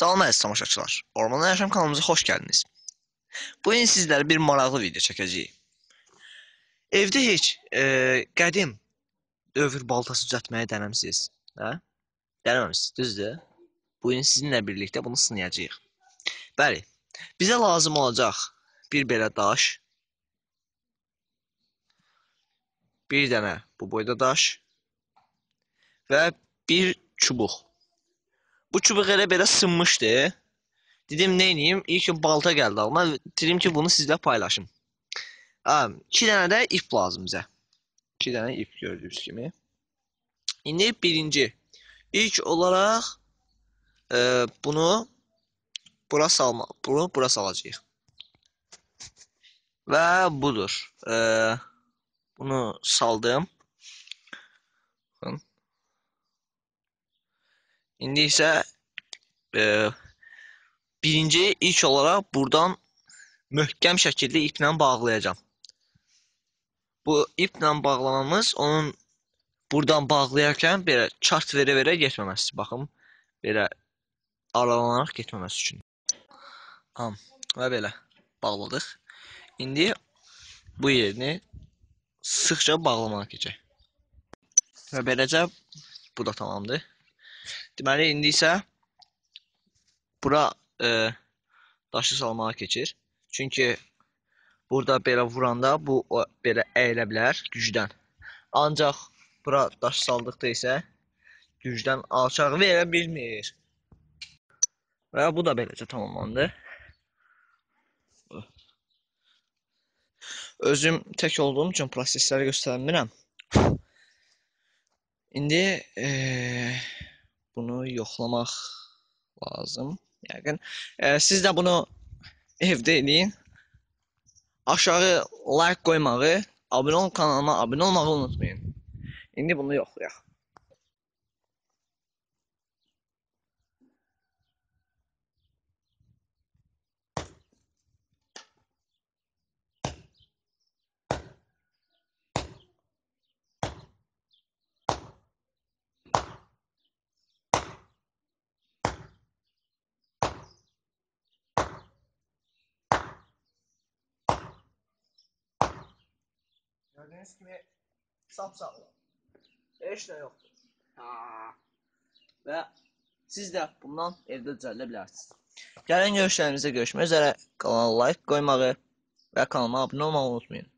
Salam əziz tamaşaçılar. Ormanda Yaşam kanalımıza xoş gəldiniz. Bu gün sizlərə bir maraqlı video çəkəcəyik. Evdə heç e, qədim dövr baltası düzəltməyi denəmisiniz? Hə? Deneməmisiniz, düzdür? Bu gün sizinlə birlikdə bunu sınayacağıq. Bəli, bizə lazım olacaq bir belə daş, bir dənə bu boyda daş və bir çubuq. Bu çubuq elə belə sınmışdı. Dedim neyniyim? İlk gün balta gəldi ağlıma. Dedim ki bunu sizlə paylaşım. Ha, iki dənə də ip lazım bizə. İki dənə ip gördüyünüz kimi. İndi birinci. İlk olaraq e, bunu bura salma, bunu bura salacağıq. Və budur. E, bunu saldım. Baxın. İndi isə e, birinci ilk olaraq buradan möhkəm şəkildə iplə bağlayacağam. Bu iplə bağlamamız onun buradan bağlayarkən belə çat verə-verə getməməsi. Baxın, belə aralanaraq getməməsi üçün. Am və belə bağladıq. İndi bu yerini sıxca bağlamağa keçək. Və beləcə bu da tamamdır. Deməli indi isə bura e, daşı salmağa keçir. Çünki burada belə vuranda bu o, belə əyilə bilər gücdən. Ancaq bura daş saldıqda isə gücdən alçaq verə bilmir. Və bu da beləcə tamamlandı. Özüm tək olduğum üçün prosesləri göstərmirəm. İndi eee bunu yoxlamaq lazım. Yəqin e, siz də bunu evdə eləyin. Aşağı like qoymağı, abunə ol kanalıma abunə olmağı unutmayın. İndi bunu yoxlayaq. Gördüyünüz kimi sapsağlam. Heç nə yoxdur. Ha. Və siz də bundan evdə düzəldə bilərsiniz. Gəlin görüşlərimizdə görüşmək üzrə. Kanala like qoymağı və kanalıma abunə olmağı unutmayın.